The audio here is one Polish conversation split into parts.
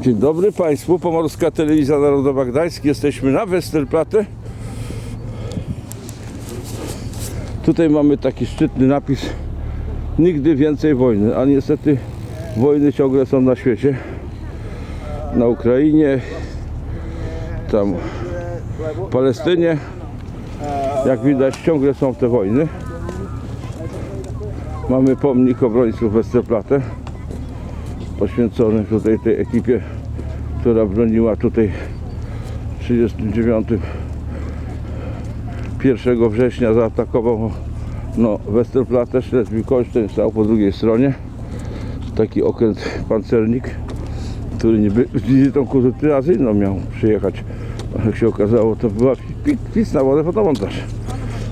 Dzień dobry Państwu, Pomorska Telewizja Narodowa Gdańsk. Jesteśmy na Westerplatte. Tutaj mamy taki szczytny napis Nigdy więcej wojny, a niestety wojny ciągle są na świecie. Na Ukrainie, tam w Palestynie. Jak widać ciągle są te wojny. Mamy pomnik obrońców Westerplatte poświęcony tutaj tej ekipie, która broniła tutaj w 39 1 września zaatakował no, Westerplatte, Schleswig-Holstein stał po drugiej stronie. Taki okręt pancernik który niby z wizytą kuzytynacyjną miał przyjechać. Jak się okazało to była pi- pis na wodę fotomontaż.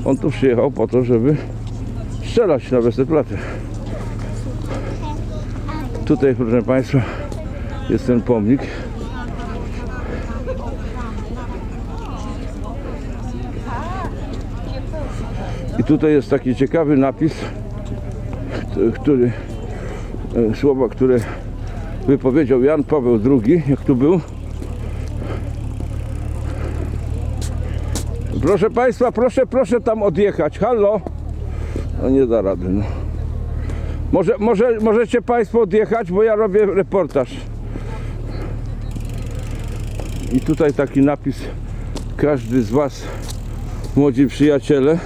On tu przyjechał po to, żeby strzelać na Westerplatte Tutaj, proszę Państwa, jest ten pomnik. I tutaj jest taki ciekawy napis, który, słowa, które wypowiedział Jan Paweł II, jak tu był. Proszę Państwa, proszę, proszę tam odjechać. Halo? No nie da rady, no. Może, może, możecie Państwo odjechać, bo ja robię reportaż. I tutaj taki napis. Każdy z Was, młodzi przyjaciele,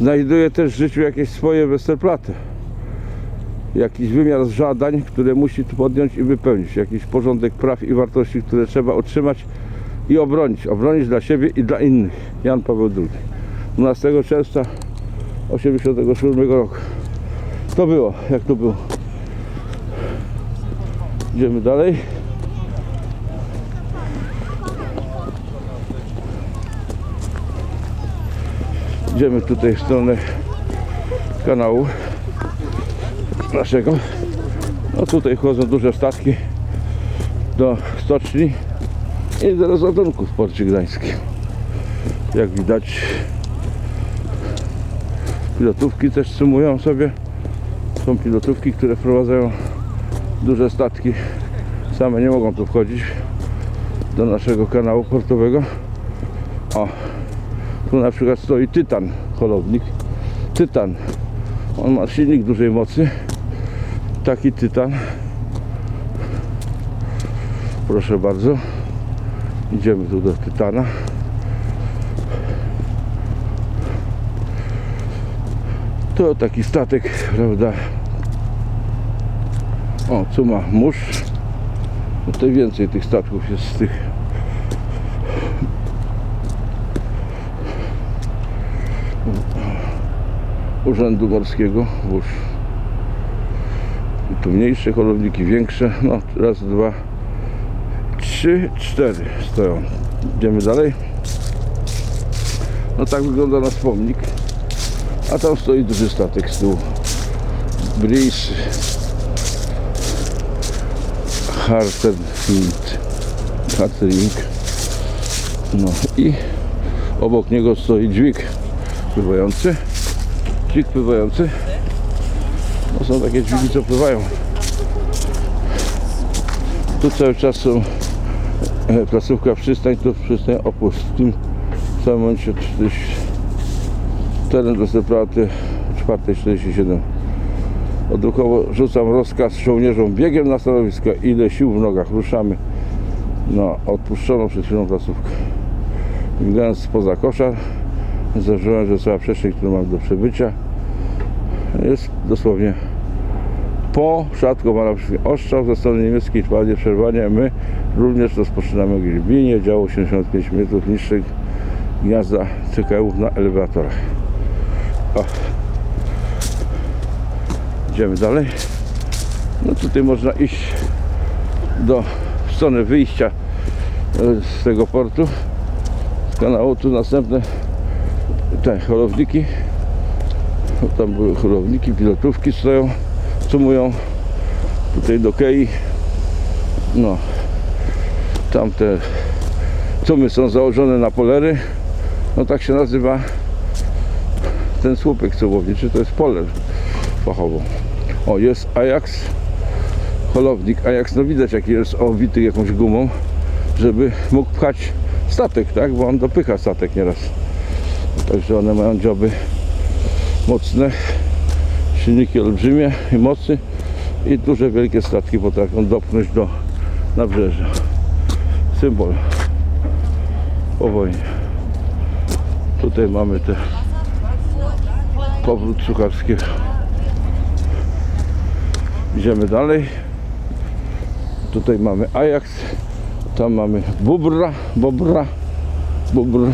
znajduje też w życiu jakieś swoje westerplaty. Jakiś wymiar żadań, które musi tu podjąć i wypełnić. Jakiś porządek praw i wartości, które trzeba otrzymać i obronić. Obronić dla siebie i dla innych. Jan Paweł II. 12 czerwca 87 roku. To było, jak to było. Idziemy dalej. Idziemy tutaj w stronę kanału naszego. No tutaj chodzą duże statki do stoczni i do rozładunku w porcie gdańskim. Jak widać pilotówki też sumują sobie. Są pilotówki, które wprowadzają duże statki. Same nie mogą tu wchodzić do naszego kanału portowego. O, tu na przykład stoi Tytan, holownik. Tytan. On ma silnik dużej mocy. Taki Tytan. Proszę bardzo. Idziemy tu do Tytana. To taki statek, prawda? O, co ma mórz. No Tutaj więcej tych statków jest z tych. Urzędu Morskiego. I tu mniejsze holowniki, większe. No, raz, dwa, trzy, cztery stoją. Idziemy dalej. No tak wygląda nasz pomnik. A tam stoi duży statek z tyłu. Breeze Harterfield Hartering No i obok niego stoi dźwig pływający. Dźwig pływający. No są takie dźwigi, co pływają. Tu cały czas są e, placówka przystań, tu przystań opust. W tym samym momencie 40 teren Westerplatte 447 odruchowo rzucam rozkaz żołnierzom biegiem na stanowisko ile sił w nogach. Ruszamy na odpuszczoną przed chwilą placówkę. Biegając spoza koszar zauważyłem, że cała przestrzeń, którą mam do przebycia jest dosłownie po szatkowana ostrzał ze strony niemieckiej trwa przerwanie my również rozpoczynamy grzybienie działo 75 metrów niższych gniazda CKU na elewatorach Idziemy dalej. No tutaj można iść do w stronę wyjścia e, z tego portu z kanału. Tu następne te holowniki. Tam były holowniki, pilotówki stoją, sumują tutaj do Kei. No, tamte cumy są założone na polery. No tak się nazywa ten słupek co łowniczy, to jest poler fachowo. O, jest Ajax. Holownik Ajax, no widać jaki jest owity jakąś gumą, żeby mógł pchać statek, tak? Bo on dopycha statek nieraz. Także one mają dzioby mocne, silniki olbrzymie i mocne i duże, wielkie statki potrafią dopchnąć do nabrzeża. Symbol po wojnie. Tutaj mamy te powrót Sucharskiego. Idziemy dalej. Tutaj mamy Ajax. Tam mamy Bubra, Bobra, Bubr.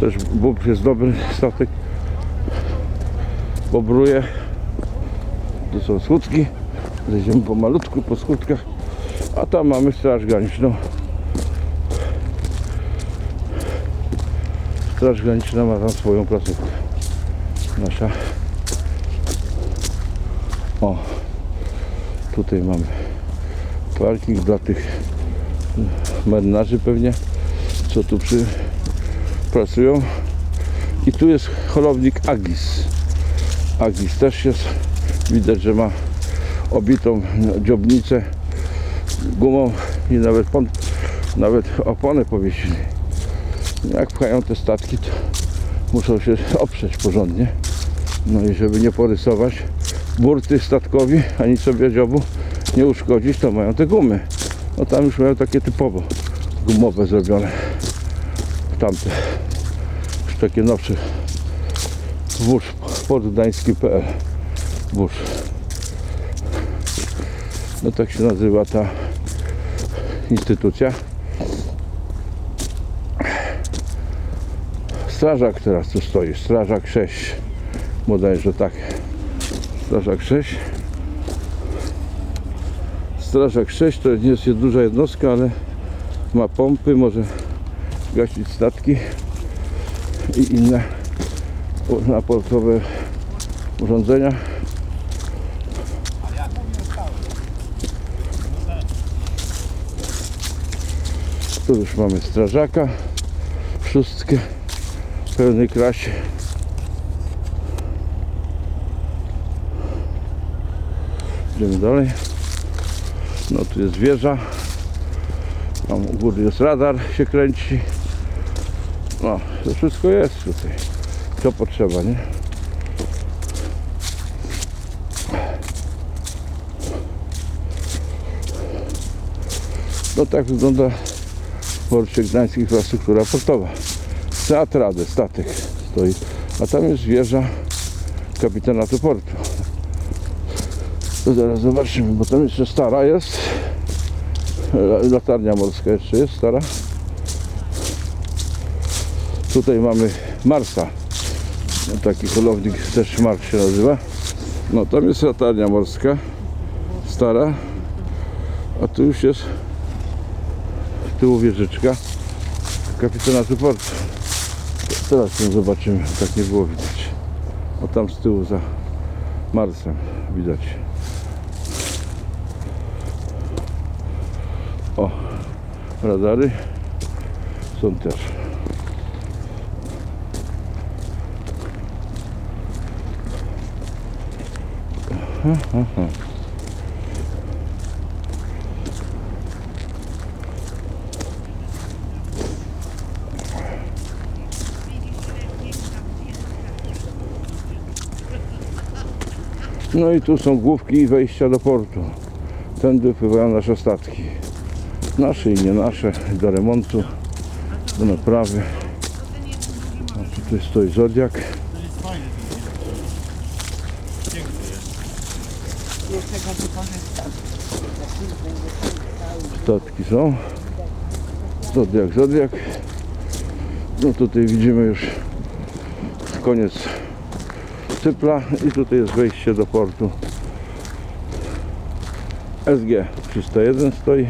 Też Bubr jest dobry statek. Bobruje. Tu są skutki. Zejdziemy pomalutku po skutkach. A tam mamy Straż Graniczną. Straż Graniczna ma tam swoją placówkę. Nasza. O, tutaj mamy parking dla tych marynarzy pewnie, co tu przy, pracują. I tu jest holownik Agis. Agis też jest, widać, że ma obitą dziobnicę gumą i nawet, pon, nawet opony powiesili. Jak pchają te statki, to muszą się oprzeć porządnie. No i żeby nie porysować burty statkowi, ani sobie dziobu nie uszkodzić, to mają te gumy. No tam już mają takie typowo gumowe zrobione. Tamte. Już takie nowsze. Wóz podgdański.pl Wóz. No tak się nazywa ta instytucja. Strażak teraz tu stoi. Strażak 6. Bodajże tak. Strażak 6. Strażak 6 to nie jest duża jednostka, ale ma pompy, może gasić statki i inne naportowe urządzenia. Tu już mamy strażaka, szóstkę w pełnej krasie. Idziemy dalej. No tu jest wieża. Tam u góry jest radar, się kręci. No, to wszystko jest tutaj. Co potrzeba, nie? No tak wygląda porcie Gdańsk infrastruktura portowa. Teatr Radę, statek stoi. A tam jest wieża kapitanatu portu. Zaraz zobaczymy, bo tam jeszcze stara jest. La- Latarnia morska jeszcze jest stara. Tutaj mamy Marsa. Taki holownik też Mars się nazywa. No tam jest latarnia morska. Stara. A tu już jest tyłu wieżyczka kapitanatu portu. Teraz ją zobaczymy. Tak nie było widać. O tam z tyłu za Marsem widać. Radary są też. No i tu są główki i wejścia do portu. Tędy pływają nasze statki. Nasze i nie nasze, do remontu, do naprawy. A tutaj stoi Zodiak. Statki są. Zodiak, Zodiak. No tutaj widzimy już koniec cypla i tutaj jest wejście do portu. SG 301 stoi.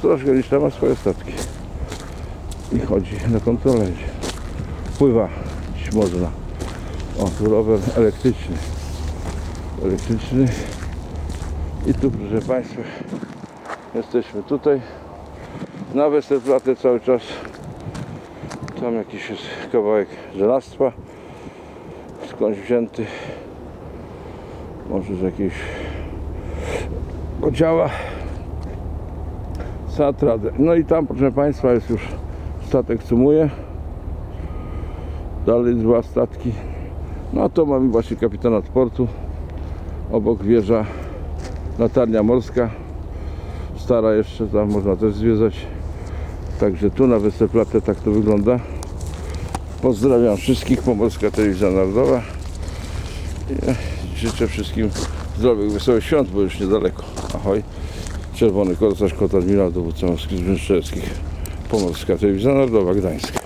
Straż Graniczna ma swoje statki. I chodzi na kontrolę. Pływa dziś można. O, tu rower elektryczny. Elektryczny. I tu, proszę Państwa, jesteśmy tutaj. Na Westerplatte cały czas. Tam jakiś jest kawałek żelastwa. skądś wzięty. Może z jakiejś podziała. No i tam, proszę Państwa, jest już statek sumuje. Dalej dwa statki. No to mamy właśnie kapitanat portu. Obok wieża latarnia morska. Stara jeszcze, tam można też zwiedzać. Także tu na Westerplatte tak to wygląda. Pozdrawiam wszystkich, Pomorska Telewizja Narodowa. I życzę wszystkim zdrowych, wesołych świąt, bo już niedaleko. Ahoj. Czerwony korsarz, kot admirał, dowódca morskich Zbrzęszczewskich. Pomorska Telewizja Narodowa, Gdańsk.